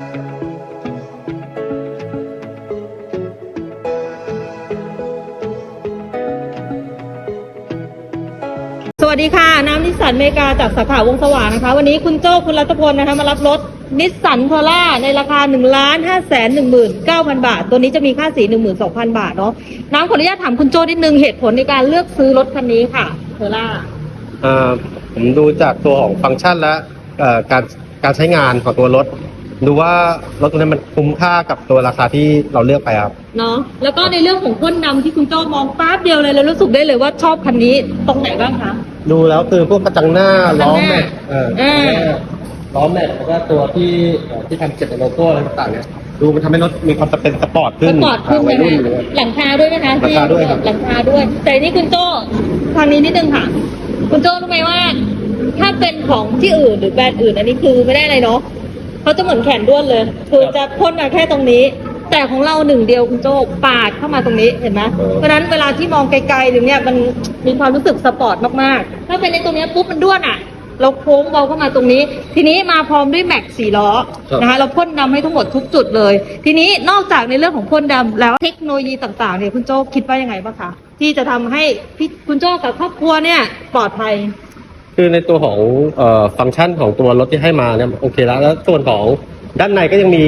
สวัสดีค่ะ น้ำนิสสันเมกาจากสาขาวงสว่างนะคะ วันนี้คุณโจ้คุณรัตพลนะคะมารับรถนิสสันโทล่าในราคา1นึ่งล้านห้าแสนหนึ่งหมื่นเก้าพันบาท ตัวนี้จะมีค่าสีหนึ่งหมื่นสองพันบาทเนาะน้ำขออนุญาตถามคุณโจ้นิดนึงเหตุผลในการเลือกซื้อรถคันนี้ค่ะโทล่าเอ่อผมดูจากตัวของฟังก์ชันและเอ่อการการใช้งานของตัวรถ ดูว่ารถตัวนี้มันคุ้มค่ากับตัวราคาที่เราเลือกไปครับ เนาะแล้วก็ในเรื่องของพ่นดำที่คุณโจ้มองป๊าบเดียวเลยแล้วรู้สึกได้เลยว่าชอบคันนี้ตรงไหนบ้างคะ ดูแล้วคือพวกกระจังหน้าล้อแม็กเออเออล้อแม็กแล้วก็ตัวที่เอ่อที่ทำเก็บในโลโก้อะไรต่างๆเนี่ยดูมันทำให้รถมีความจะเป็นสปอร์ตสขึ้นปอร์ตขึ้นวัใช่ยไหมรุ่นเลยหลังคาด้วยไหมคะที่หลังคาด้วยครับ หลังคาด้วย แต่นี่คุณโจ้ทางนี้นิดนึงค่ะ คุณโจ้รู้ไหมว่า ถ้าเป็นของที่อื่นหรือแบรนด์อื่น อันนี้คือไม่ได้อะไรเนาะ เขาจะเหมือนแขนด้วนเลย คือจะพ่นมาแค่ตรงนี้ แต่ของเราหนึ่งเดียวคุณโจ้ปาดเข้ามาตรงนี้เห็นไหมเพราะฉะนั้นเวลาที่มองไกลๆหรือเนี่ยมันมีความรู้สึกสปอร์ตมากๆ ถ้าเป็นในตรงเนี้ยปุ๊บมันด้วนอะ เราโค้งเบาเข้ามาตรงนี้ ทีนี้มาพร้อมด้วยแม็กสี่ล้อนะคะเราพ่นดำให้ทั้งหมดทุกจุดเลย ทีนี้นอกจากในเรื่องของพ่นดำแล้วเทคโนโลยีต่างๆเนี่ยคุณโจ้คิดว่ายังไงบ้างคะที่จะทำให้พี่คุณโจ้กับครอบครัวเนี่ยปลอดภัย คือในตัวของเอ่อฟังก์ชันของตัวรถที่ให้มาเนี่ยโอเคแล้วแล้วส่วนของด้านในก็ยังมี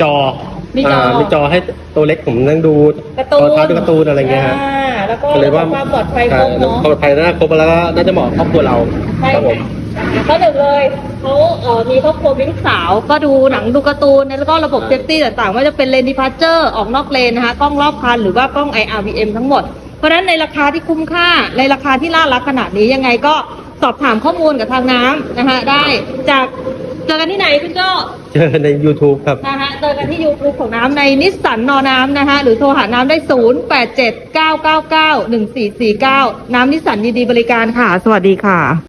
จอมีจอามีจอให้ตัวเล็กผมนั่งดูการ์ตูนโทรทัศน์ดูการ์ตูนอะไรเงี้ยฮะอ่าแล้วก็ก็เลยว่าความปลอดภัยครบเนาะ ปลอดภัยน่าครบแล้วก็น่าจะเหมาะกับครอบครัวเราใช่ครับผม ค่ะก็หนึ่งเลยเขาเอ่อมีครอบครัวมีลูกสาว ก็ดูหนังดูการ์ตูนแล้วก็ระบบเซฟตี้ต่างๆว่าจะเป็นเลนดิพาร์เจอร์ออกนอกเลนนะคะกล้องรอบคันหรือว่ากล้อง IRVM ทั้งหมด เพราะฉะนั้นในราคาที่คุ้มค่าในราคาที่น่ารักขนาดนี้ยังไงก็ สอบถามข้อมูลกับทางน้ำนะคะได้จากเจอกันที่ไหนคุณโจ้เจอใน YouTube ครับนะคะเจอกันที่ YouTube ของน้ำในนิสสันนอน้ำนะคะหรือโทรหาน้ำได้ 0 8 7 9 9 9 1 4 4 9 น้ำนิสสันยินดีบริการค่ะ สวัสดีค่ะ